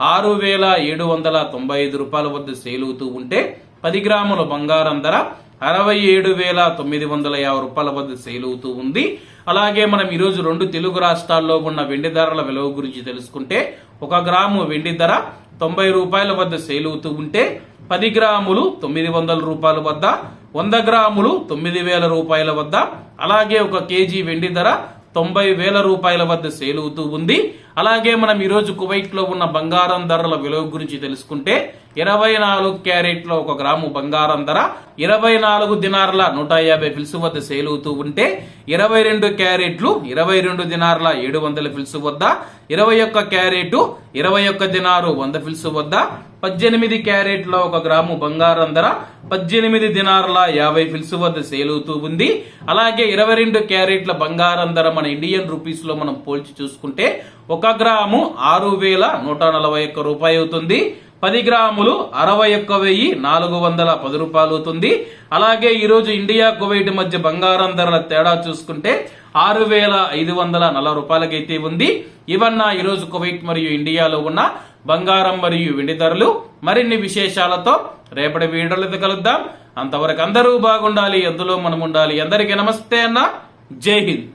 ఆరు వేల ఏడు వందల తొంభై ఐదు రూపాయల వద్ద సేలుతూ ఉంటే పది గ్రాముల బంగారం ధర అరవై ఏడు వేల తొమ్మిది వందల యాభై రూపాయల వద్ద సేలుతూ ఉంది. అలాగే మనం ఈరోజు రెండు తెలుగు రాష్ట్రాల్లో ఉన్న వెండి ధరల విలువ గురించి తెలుసుకుంటే ఒక గ్రాము వెండి ధర తొంభై రూపాయల వద్ద సేలుతూ ఉంటే పది గ్రాములు తొమ్మిది వందల రూపాయల వద్ద వంద గ్రాములు తొమ్మిది వేల రూపాయల వద్ద అలాగే ఒక కేజీ వెండి ధర తొంభై వేల రూపాయల వద్ద సేల్ అవుతూ ఉంది. అలాగే మనం ఈరోజు కువైట్లో ఉన్న బంగారం ధరల విలువ గురించి తెలుసుకుంటే ఇరవై నాలుగు క్యారెట్లో ఒక గ్రాము బంగారం ధర ఇరవై నాలుగు దినార్ల నూట యాభై ఫిల్స్ వద్ద సేల్ అవుతూ ఉంటే ఇరవై రెండు క్యారెట్లు ఇరవై రెండు దినార్ల ఏడు వందల ఫిల్స్ వద్ద ఇరవై ఒక్క క్యారెట్ ఇరవై ఒక్క దినారు వంద ఫిల్స్ వద్ద పద్దెనిమిది క్యారెట్ల ఒక గ్రాము బంగారం ధర పద్దెనిమిది దినార్ల యాభై ఫిల్స్ వద్ద సేల్ అవుతూ ఉంది. అలాగే ఇరవై రెండు క్యారెట్ల బంగారం ధర మన ఇండియన్ రూపీస్లో మనం పోల్చి చూసుకుంటే ఒక గ్రాము ఆరు వేల నూట నలభై ఒక్క రూపాయి అవుతుంది. పది గ్రాములు అరవై ఒక్క వెయ్యి నాలుగు వందల పది రూపాయలు అవుతుంది. అలాగే ఈరోజు ఇండియా కువైట్ మధ్య బంగారం ధరల తేడా చూసుకుంటే ఆరు వేల ఐదు వందల నలభై రూపాయలకైతే ఉంది. ఇవన్న ఈరోజు కువైట్ మరియు ఇండియాలో ఉన్న బంగారం మరియు వెండి ధరలు. మరిన్ని విశేషాలతో రేపటి వీడియోలతో కలుద్దాం. అంతవరకు అందరూ బాగుండాలి అందులో మనం ఉండాలి అందరికీ నమస్తే అన్న. జై హింద్.